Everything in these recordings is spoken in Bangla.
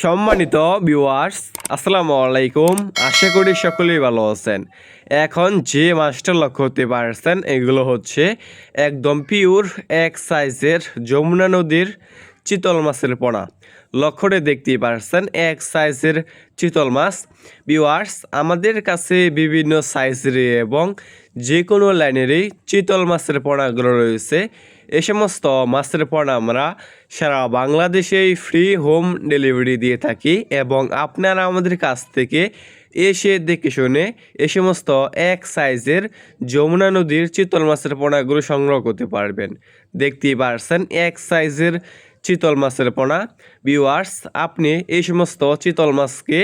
সম্মানিত ভিউয়ার্স আসসালামু আলাইকুম। আশা করি সকলেই ভালো আছেন। এখন যে মাছটা লক্ষ্য করতে পারছেন, এগুলো হচ্ছে একদম পিওর এক সাইজের যমুনা নদীর চিতল মাছের পোনা। লক্ষ্যটা দেখতেই পারছেন এক সাইজের চিতল মাছ। ভিউয়ার্স আমাদের কাছে বিভিন্ন সাইজের এবং যে কোনো লাইনেরই চিতল মাছের পোনাগুলো রয়েছে। এ সমস্ত মাছের পোনা আমরা সারা বাংলাদেশেই ফ্রি হোম ডেলিভারি দিয়ে থাকি এবং আপনারা আমাদের কাছ থেকে এসে দেখে শুনে এ সমস্ত এক সাইজের যমুনা নদীর চিতল মাছের পোনাগুলো সংগ্রহ করতে পারবেন। দেখতেই পারছেন এক সাইজের চিতল মাছের পোনা। ভিউয়ার্স আপনি এই সমস্ত চিতল মাছকে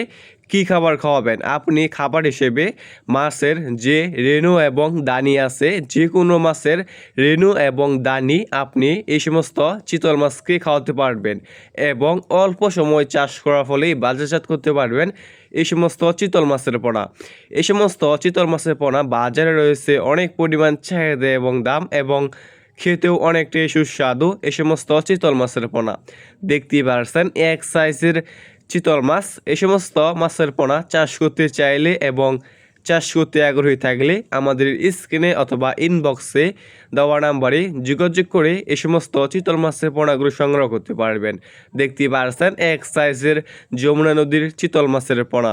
কি খাবার খাওয়াবেন? আপনি খাবার হিসেবে মাছের যে রেণু এবং দানি আছে যে কোনো মাছের রেণু এবং দানি আপনি এই সমস্ত চিতল মাছকে খাওয়াতে পারবেন এবং অল্প সময় চাষ করার ফলেই বাজারজাত করতে পারবেন এই সমস্ত চিতল মাছের পোনা। এই সমস্ত চিতল মাছের পোনা বাজারে রয়েছে অনেক পরিমাণ চাহিদা এবং দাম এবং খেতেও অনেকটাই সুস্বাদু এ সমস্ত চিতল মাছের পোনা। দেখতেই পারছেন, এক সাইজের চিতল মাছ, এ সমস্ত মাছের পোনা চাষ করতে চাইলে এবং চাষ করতে আগ্রহী থাকলে আমাদের স্ক্রিনে অথবা ইনবক্সে দেওয়া নাম্বারে যোগাযোগ করে এ সমস্ত চিতল মাছের পোনাগুলো সংগ্রহ করতে পারবেন। দেখতেই পারছেন, এক সাইজের যমুনা নদীর চিতল মাছের পোনা।